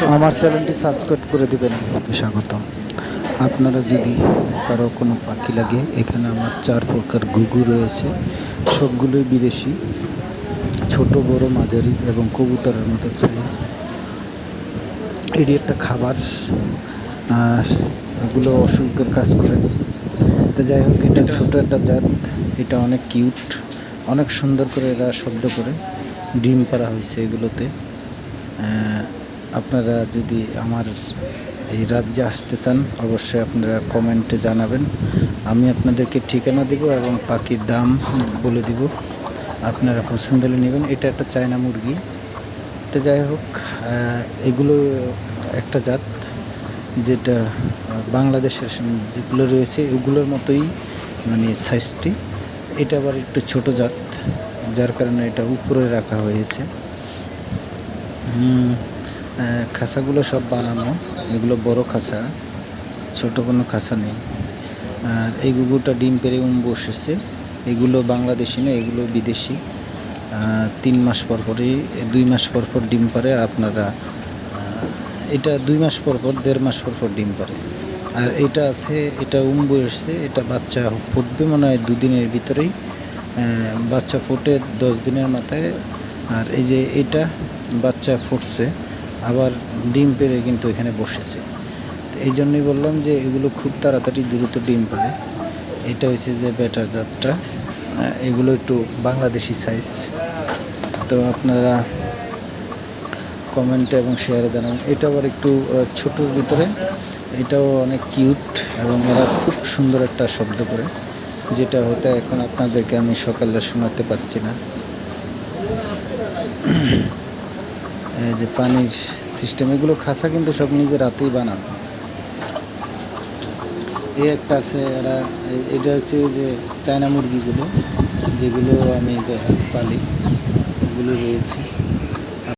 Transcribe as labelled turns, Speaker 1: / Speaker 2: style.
Speaker 1: আমার চ্যানেলটি সাবস্ক্রাইব করে দেবেন। স্বাগতম। আপনারা যদি কারও কোনো পাখি লাগে এখানে আমার চার প্রকার ঘুঘু রয়েছে। সবগুলোই বিদেশি। ছোট বড় মাঝারি এবং কবুতরের মতো সাইজ এটি একটা খাবার। আর এগুলো অসুখের কাজ করে। তো যাই হোক এটা ছোট একটা জাত। এটা অনেক কিউট অনেক সুন্দর করে এরা শব্দ করে। ডিম পাড়া হয়েছে এগুলোতে। আপনারা যদি আমার এই রাজ্যে আসতে চান, অবশ্যই আপনারা কমেন্টে জানাবেন। আমি আপনাদেরকে ঠিকানা দিব এবং পাখির দাম বলে দিব। আপনারা পছন্দ হলে নেবেন। এটা একটা চায়না মুরগি। তো যাই হোক এগুলো একটা জাত যেটা বাংলাদেশের যেগুলো রয়েছে, এগুলোর মতোই মানে সাইজটি এটা আবার একটু ছোট জাত, যার কারণে এটা উপরে রাখা হয়েছে। খাঁচাগুলো সব বানানো। এগুলো বড় খাঁচা ছোট কোনো খাঁচা নেই। আর এই গুগুটা ডিম পেরে উম বসেছে। এগুলো বাংলাদেশি না, এগুলো বিদেশি। তিন মাস পর পরই, দুই মাস পর পর ডিম পারে, আপনারা এটা দুই মাস পর পর, দেড় মাস পর পর ডিম পারে। আর এটা আছে, এটা উম বসেছে, এটা বাচ্চা ফুটবে মনে হয় দুদিনের ভিতরেই। বাচ্চা ফুটে দশ দিনের মাথায়। আর এই যে এটা বাচ্চা ফুটছে আবার ডিম পেড়ে কিন্তু এখানে বসেছে। এই জন্যই বললাম যে এগুলো খুব তাড়াতাড়ি দ্রুত ডিম পারে এটা হচ্ছে যে বেটার জাতটা। এগুলো একটু বাংলাদেশি সাইজ তো আপনারা কমেন্টে এবং শেয়ারে জানাবেন। এটা আবার একটু ছোটোর ভিতরে। এটাও অনেক কিউট এবং এরা খুব সুন্দর একটা শব্দ করে। যেটা হতে এখন আপনাদেরকে আমি সকালে শোনাতে পারছি না। যে পানির সিস্টেম এগুলো খাসা কিন্তু সব নিজে রাতেই বানানো। এই একটা আছে, এরা এটা হচ্ছে যে চায়না মুরগিগুলো, যেগুলো আমি পালি, এগুলো রয়েছে।